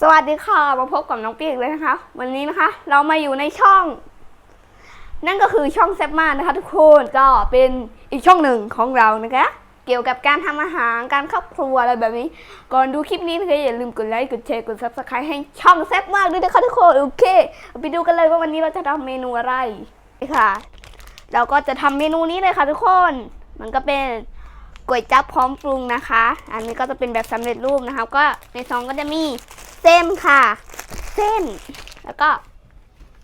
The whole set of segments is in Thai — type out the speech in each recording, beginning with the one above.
สวัสดีค่ะ มาพบกับน้องปีกเลยนะคะ วันนี้นะคะ เรามาอยู่ในช่อง นั่นก็คือช่องแซบมานะคะ ทุกคนก็เป็นอีกช่องหนึ่งของเรานะคะ เกี่ยวกับการทำอาหารการครอบครัวอะไรแบบนี้ ก่อนดูคลิปนี้นะคะอย่าลืมกดไลค์กดแชร์กดซับสไครต์ให้ช่องแซบมากด้วยนะคะทุกคนโอเคไปดูกันเลยว่าวันนี้เราจะทำเมนูอะไรค่ะ เราก็จะทำเมนูนี้เลยค่ะทุกคน มันก็เป็นก๋วยจั๊บพร้อมปรุงนะคะ อันนี้ก็จะเป็นแบบสำเร็จรูปนะคะ ก็ในซองก็จะมี เส้นค่ะ เส้น แล้วก็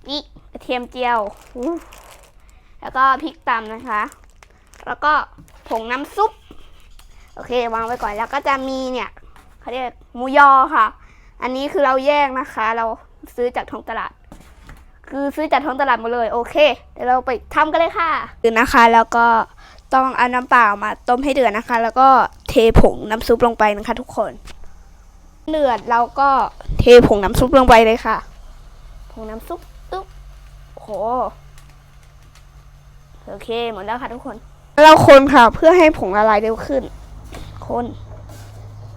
นี่กระเทียมเจียวแล้วก็พริกตำนะคะ แล้วก็ผงน้ำซุป โอเควางไว้ก่อนแล้วก็จะมีเนี่ยเขาเรียกหมูยอค่ะ อันนี้คือเราแยกนะคะ เราซื้อจากท้องตลาด คือซื้อจากท้องตลาดมาเลย โอเค เดี๋ยวเราไปทำกันเลยค่ะคือนะคะ แล้วก็ต้องเอาน้ำเปล่ามาต้มให้เดือดนะคะ แล้วก็เทผงน้ำซุปลงไปนะคะ ทุกคน เดือดเราก็เทผงน้ำซุปลงไปเลยค่ะ ผงน้ำซุปตุ๊บโหโอเคหมดแล้วค่ะทุกคน เราคนค่ะเพื่อให้ผงละลายเร็วขึ้น คน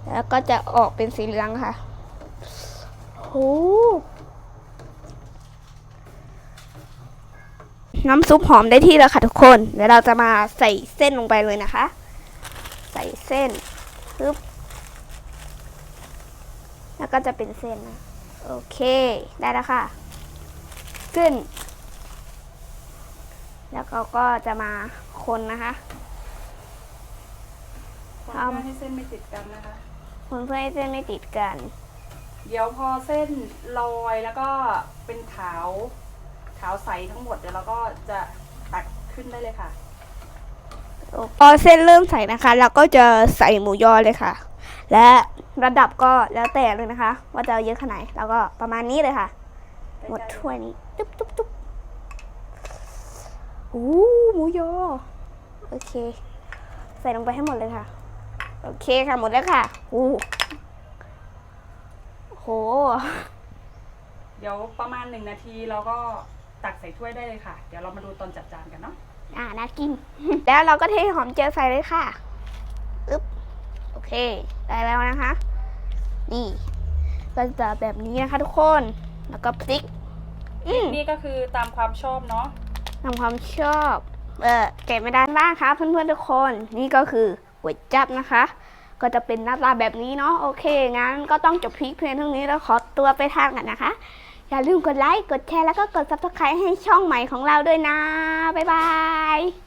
แล้วก็จะออกเป็นสีเหลืองค่ะโหน้ำซุปหอมได้ที่แล้วค่ะทุกคน เดี๋ยวเราจะมาใส่เส้นลงไปเลยนะคะ ใส่เส้นปึ๊บ แล้วก็จะเป็นเส้นนะโอเค ได้แล้วค่ะ ขึ้น แล้วเขาก็จะมาคนนะคะคนทำเพื่อให้เส้นไม่ติดกันนะคะ คนเพื่อให้เส้นไม่ติดกัน เดี๋ยวพอเส้นลอยแล้วก็เป็นขาว ขาวใสทั้งหมดเดี๋ยวเราก็จะตักขึ้นได้เลยค่ะพอเส้นเริ่มใส่นะคะ เราก็จะใส่หมูยอเลยค่ะ และ ระดับก็แล้วแต่เลยนะคะ ว่าจะเอาเยอะขนาดไหนแล้วก็ประมาณนี้เลยค่ะ หมดถ้วยนี้ตุ๊บตุ๊บตุ๊บอู้หมูยอโอเค ใส่ลงไปให้หมดเลยค่ะ โอเคค่ะหมดแล้วค่ะอู้โห เดี๋ยวประมาณหนึ่งนาทีเราก็ตักใส่ถ้วยได้เลยค่ะ เดี๋ยวเรามาดูตอนจัดจานกันเนาะอ่าน่ากิน แล้วเราก็เทหอมเจียวใส่เลยค่ะอึ๊บโอ เค ได้แล้วนะคะ นี่ก็จะแบบนี้นะคะทุกคน แล้วก็พริกอืมนี่ก็คือตามความชอบเนาะทำความชอบ เออเก็บไม่ได้บ้างครับเพื่อนๆทุกคน นี่ก็คือก๋วยจับนะคะ ก็จะเป็นหน้าตาแบบนี้เนาะ โอเค งั้นก็ต้องจบพริกเพียงเท่านี้แล้วขอตัวไปทานกันนะคะ อย่าลืมกดไลค์ กดแชร์ แล้วก็กด subscribe ให้ช่องใหม่ของเราด้วยนะ บ๊ายบาย